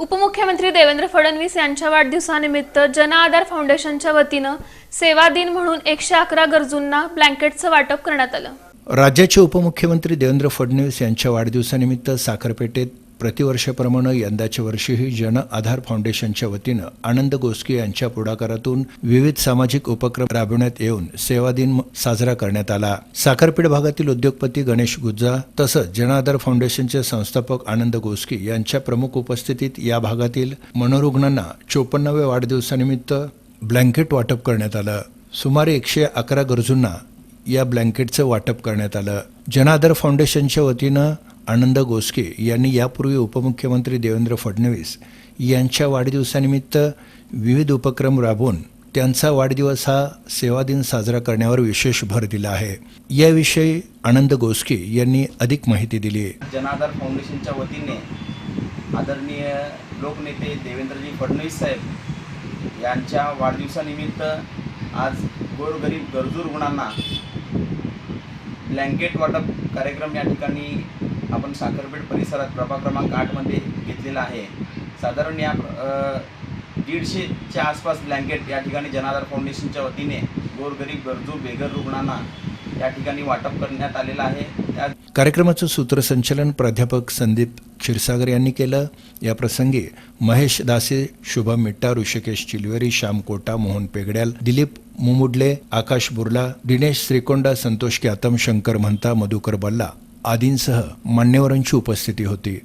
उपमुख्यमंत्री देवेंद्र फडणवीस यांच्या वाढदिवसानिमित्त जन आधार फाउंडेशनच्या वतीनं सेवा दिन म्हणून एकशे अकरा गरजूंना ब्लँकेटचं वाटप करण्यात आलं. राज्याचे उपमुख्यमंत्री देवेंद्र फडणवीस यांच्या वाढदिवसानिमित्त साखरपेठेत प्रतिवर्षाप्रमाणे यंदाच्या वर्षीही जन आधार फाउंडेशनच्या वतीनं आनंद गोस्के यांच्या पुढाकारातून विविध सामाजिक उपक्रम राबविण्यात येऊन सेवा दिन साजरा करण्यात आला. साखरपेठ भागातील उद्योगपती गणेश गुज्जा तसंच जन आधार फाउंडेशनचे संस्थापक आनंद गोस्के यांच्या प्रमुख उपस्थितीत या भागातील मनोरुग्णांना चोपन्नाव्या वाढदिवसानिमित्त ब्लँकेट वाटप करण्यात आलं. सुमारे एकशे अकरा गरजूंना या ब्लँकेटचं वाटप करण्यात आलं. जनादर फाउंडेशनच्या वतीनं आनंद गोसके यांनी यापूर्वी उपमुख्यमंत्री देवेंद्र फडणवीस यांच्या वाढदिवसानिमित्त विविध उपक्रम राबवून त्यांचा वाढदिवस हा सेवा दिन साजरा करण्यावर विशेष भर दिला आहे. याविषयी आनंद गोसके यांनी अधिक माहिती दिली जनाधार फाउंडेशनच्या वतीने आदरणीय लोकनेते देवेंद्रजी फडणवीस साहेब यांच्या वाढदिवसानिमित्त आज गोरगरीब गरजू रुग्णांना ब्लँकेट वाटप कार्यक्रम या ठिकाणी आपण साखरपेठ परिसरात प्रभाग क्रमांक आठमध्ये घेतलेला आहे. साधारण या दीडशेच्या आसपास ब्लँकेट या ठिकाणी जनाधार फाउंडेशनच्या वतीने गोरगरीब गरजू बेघर रुग्णांना या ठिकाणी वाटप करण्यात आलेलं आहे. त्या कार्यक्रमाचं सूत्रसंचलन प्राध्यापक संदीप क्षीरसागर यांनी केलं. या प्रसंगी महेश दासे शुभम मिट्टा ऋषिकेश चिलवेरी श्याम कोटा मोहन पेगड्याल दिलीप मुमुडले आकाश बुर्ला दिनेश श्रीकोंडा संतोष क्यातम शंकर म्हणता मधुकर बल्ला आदींसह मान्यवरांची उपस्थिती होती.